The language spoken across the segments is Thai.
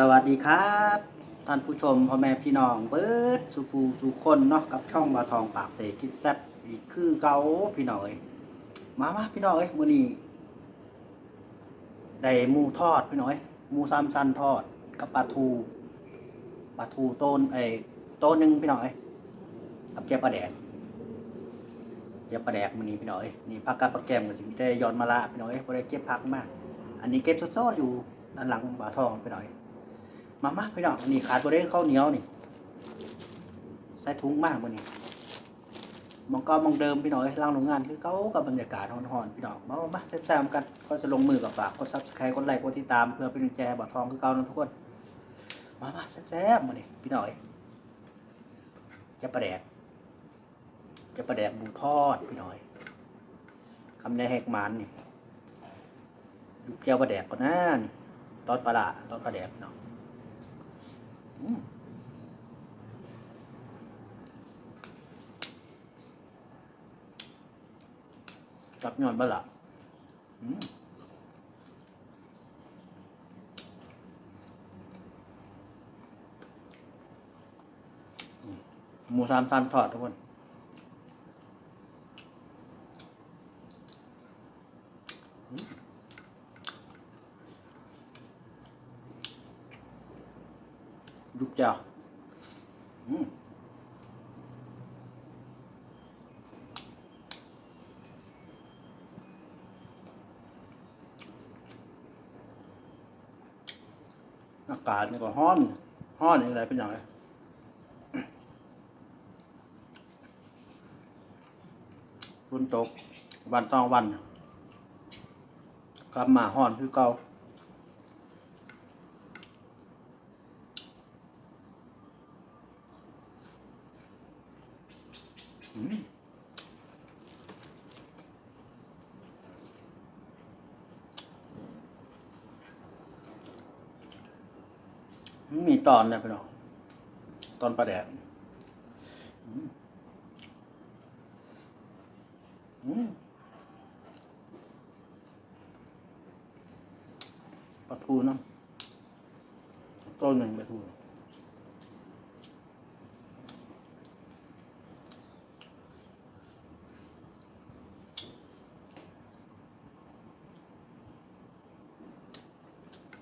สวัสดีครับ ท่านผู้ชมพ่อแม่พี่น้องเบิร์ดสุภูสุคนเนาะกับช่องมาทองปากเสกคิดแซ่บอีกคือเกาพี่น้อยมามาพี่น้อยมื้อนี้ได้หมูทอดพี่น้อยหมูซ้ำซันทอดกับปลาทูปลาทูต้นเอ้โต้นหนึงพี่น้อยกับเจียวปลาแดกเจียวปลาแดกมื้อนี้พี่น้อยนี่ผักกับปลาแกมก็สิมีได้ย้อนมาละพี่น้องเอ้ยบ่ได้เก็บผักมาก อันนี้เก็บซอๆอยู่ด้านหลังบาทองพี่น้อย มามาพี่น้องนนี้ขาดตัวได้ข้าวเหนียวนี่ใส่ถุงมากมันนี่มองก็มองเดิมพี่น้องเอ้ยร่างโรงงานคือเขากับบรรยากาศฮอนๆพี่น้องมามามแซมๆกันก็จะลงมือกับฝากกดซับสไครต์กดไลค์กดติดตามเพื่อเป็นกุญแจบ่อทองคือเก่านะทุกคน มามาแซมๆมานี่พี่น้องเอ้ยจะประแดก จะประแดกบูทอดพี่น้อยคำในแหกมันนี่ดูเจ้าประแดกก่อนนะนี่ตอนปลาตอนปลาแดกพี่น้อง กับยอนบ้าละหมูสามตันทอดทุกคนอืมยุบจ้าอืมอา กาศนี่ก็ฮ้อนฮ้อนอย่างไรเป็นอย่างไรฝนตก วันต่องวันกลับมาฮ้อนคือเก่า ตอนนะพี่น้องตอนปลาแดดปลาทูนะต้นหนึ่งปลาทู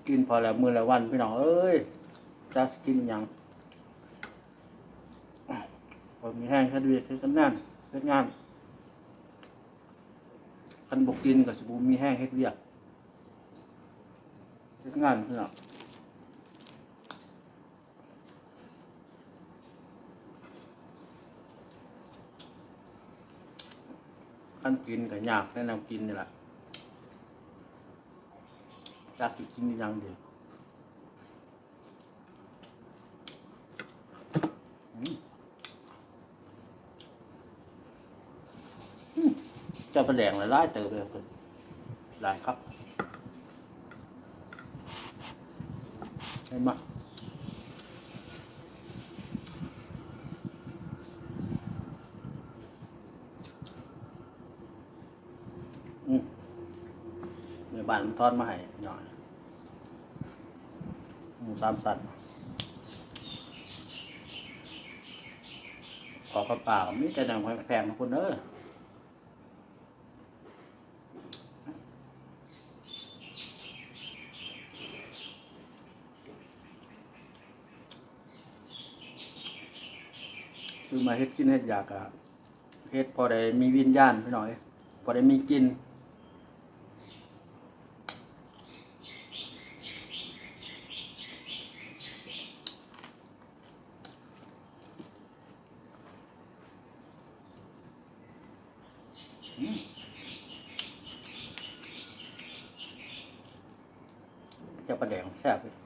กินพอแล้วมือละวันพี่น้องเอ้ย จะกินหยังผมมีแห้งแค่เวียดแค่กันนั่นเฮ็ดงานคันบกกินกับสบูมีแห้งเฮ็ดเวียดเฮ็ดงานพี่องคันกินกับยากแนะนำกินนี่แหละจากสิกินอยังเดียวอืมอืมเจะประแดงหลายๆเติบเลยคุณหลายครับเห็นไหมเมื่อบ้านมันทอดมาให้หน่อยหมูสามสันขอกระเป๋ามีแต่หนังแพงๆนะคุณเด้อ ซื้อมาเฮ็ดกินเฮ็ดอยากอะเฮ็ดพอได้มีวิญญาณพี่หน่อย พอได้มีกินจะประแดงแซ่บเลย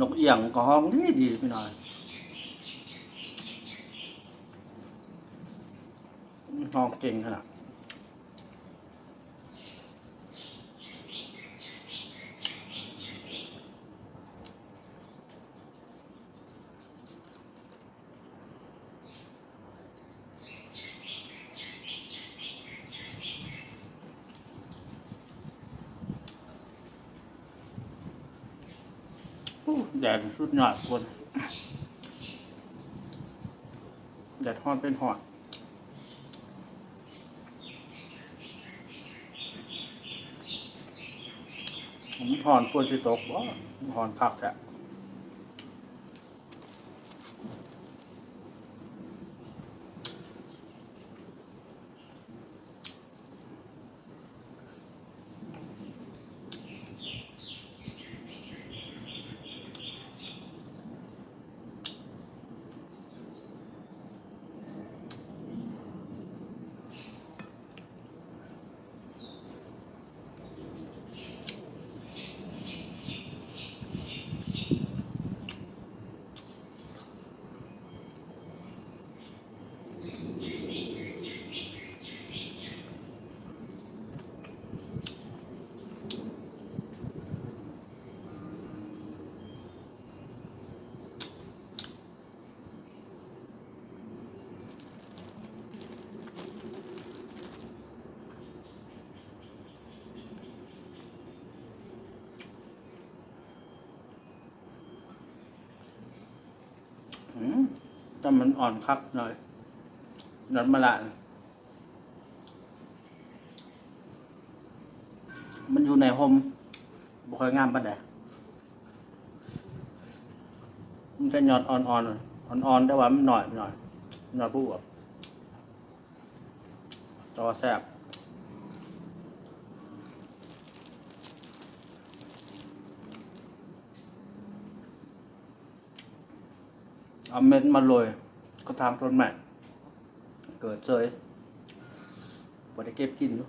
นกเอี่ยงก็ห้องดีดีพี่น้อยห้องเก่งขนาดอู้ แดดสุดยอดคนแดดฮอนเป็นหอดผมถอนฝนสิตกบ่ถอนผักแท้อืม แต่มันอ่อนคักหน่อยนัดมาละมันอยู่ในโฮมบ่ค่อยงามปานใดมันจะหยอดอ่อนๆอ่อนอ่อนๆแต่ว่ามันหน่อยหน่อยหน่อยผู้แบบจอแซบ เอาเม็ดมาโรยก็ทำต้นใหม่ เกิดเจยบ่ได้เก็บกินเนาะ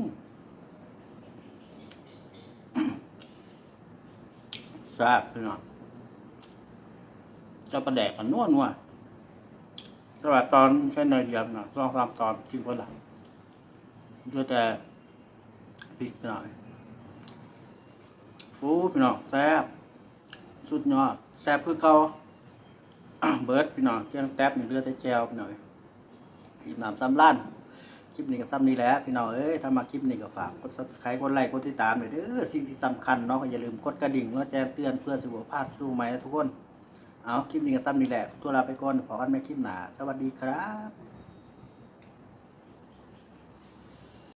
ม แซ่บพี่น้องจะประแดกกันนวลว่ะแต่ว่าตอนแค่ในอยเดียวนะลองทำตอนกินคนละเพื่อแต่พริกหน่อยโอ้พี่น้องแซ่บสุดยอดแซ่บคือเก่าเบิร์ดพี่น้องเกี่ยงแท็บนี่เลือดแต่แจวพี่น้อยอีกน้ำซ้ำล้าน คลิปนี้ก็ซ้ำนี้แหละพี่น้องเอ้ยถ้ามาคลิปนี้ก็ฝากกด subscribe กดไลค์กดติดตามหน่อยเด้อสิ่งที่สำคัญเนาะก็อย่าลืมกดกระดิ่งแล้วแจ้งเตือนเพื่อสุขภาพสู้ไหมทุกคนเอาคลิปนี้ก็ซ้ำนี้แหละตัวลาไปก่อนพอกันไม่คลิปหนาสวัสดีครับ